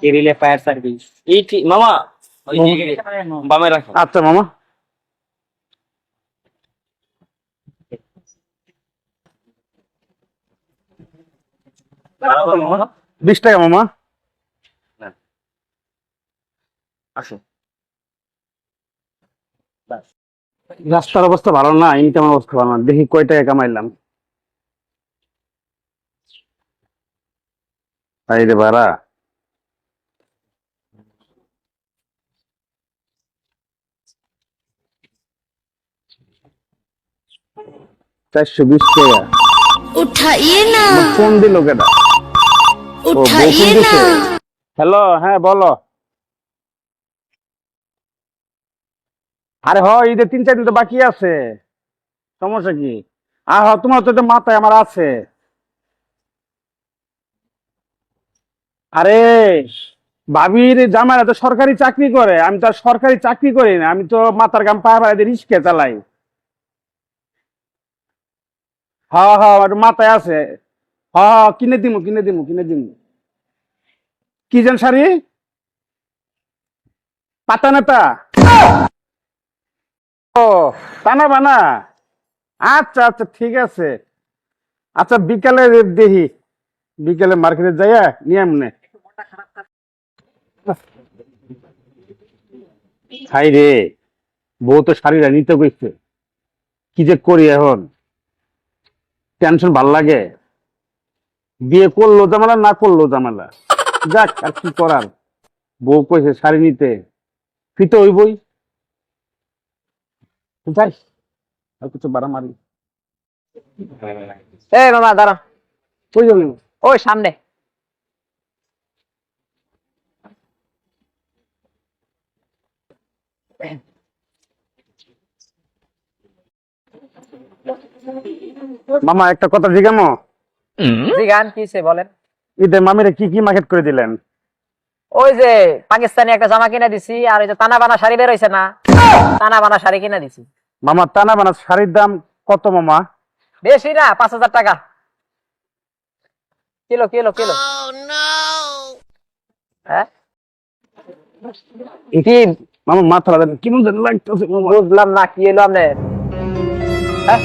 কেরিলে fire service. এই মামা বামে রাখো। আচ্ছা মামা। বিশ টাকা মামা। আসো। রাস্তার অবস্থা ভালো না ইনকাম অবস্থা ভালো না। দেখি কয় টাকা কামাইলাম। রে বাড়া। চারশো বিশ টাকা। উঠাইয়ে না। ফোন দিল কেটা উঠাইয়ে না। হ্যালো হ্যাঁ বলো। আরে হ ঈদের তিন চার দিন তো বাকি আছে। সমস্যা কি? আর হ তোমার তো মাথায় আমার আছে। আরে ভাবির জামাইরা তো সরকারি চাকরি করে। আমি তো সরকারি চাকরি করি না। আমি তো মাথার গাম পায়ে পায়ে রিস্কে চালাই। হ্যাঁ হ্যাঁ মাথায় আছে। হ্যাঁ হ্যাঁ, কিনে দিমু কিনে দিমু কিনে দিমু। কি যেন শাড়ি? পাতা নেতা। ও টানা বানা। আচ্ছা আচ্ছা ঠিক আছে। আচ্ছা বিকালে দেখি। বিকালে মার্কেটে যাইয়া নিয়ে আমনে হাই রে বউ তো শাড়িটা নিতে কইছে। কি যে করি এখন? টেনশন ভালো লাগে। বিয়ে করল জামালা না করল জামালা যাক আর কি করার? বউ কইছে শাড়ি নিতে। ফিতে ওই বই যাই আর কিছু মারি। এই মামা দাঁড়া। কই যাবি ওই সামনে। মামা একটা কথা জিগামো? জি গান কিছে বলেন? ঈদে মামিরে কি কি মার্কেট করে দিলেন? ওই যে পাকিস্তানি একটা জামা কিনা দিছি আর ওই যে তানা বানা শাড়ি বের হইছে না তানা বানা শাড়ি কিনা দিছি। মামা টানা বানা শাড়ির দাম কত মামা? বেশি না পাঁচ হাজার টাকা। Kilo kilo kilo. হ্যাঁ? কি? মামা মাথা লাগেন মামা? বুঝলাম না কি এলো আপনার? হ্যাঁ?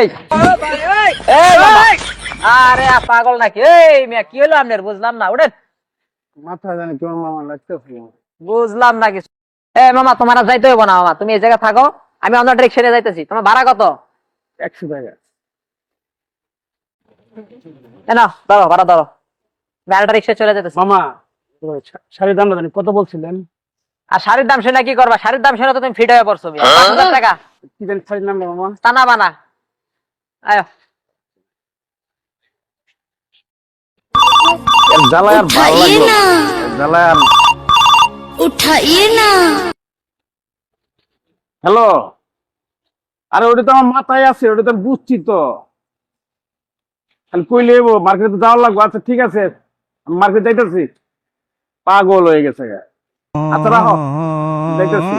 এই। আরে পাগল নাকি? এই মিয়া কি হলো আপনার? বুঝলাম না মাথা জানি কেমন মামা লাগতেছে বুঝলাম না কিছু। এ মামা তোমার যাইতে হইব না মামা। তুমি এই জায়গায় থাকো আমি অন্য ডিরেকশনে যাইতেছি। তোমার ভাড়া কত? একশো টাকা। এ নাও ধরো ভাড়া ধরো আমি আরেকটা রিক্সা চলে যেতেছি মামা শাড়ির দামটা জানি কত বলছিলেন? আর শাড়ির দাম শুনে কি করবা? শাড়ির দাম শুনে তো তুমি ফিট হয়ে পড়ছো হ্যাঁ? পাঁচ হাজার টাকা। কি জানি শাড়ির নাম বানা। আয়। আর হ্যালো? আরে ওটা তো আমার মাথায় আছে ওটা তো বুঝছি তো। কইলে মার্কেটে যাওয়ার লাগবো। আচ্ছা ঠিক আছে। মার্কেট যাইতেছি। পাগল হয়ে গেছে গা। আচ্ছা রাখো। যাইতেছি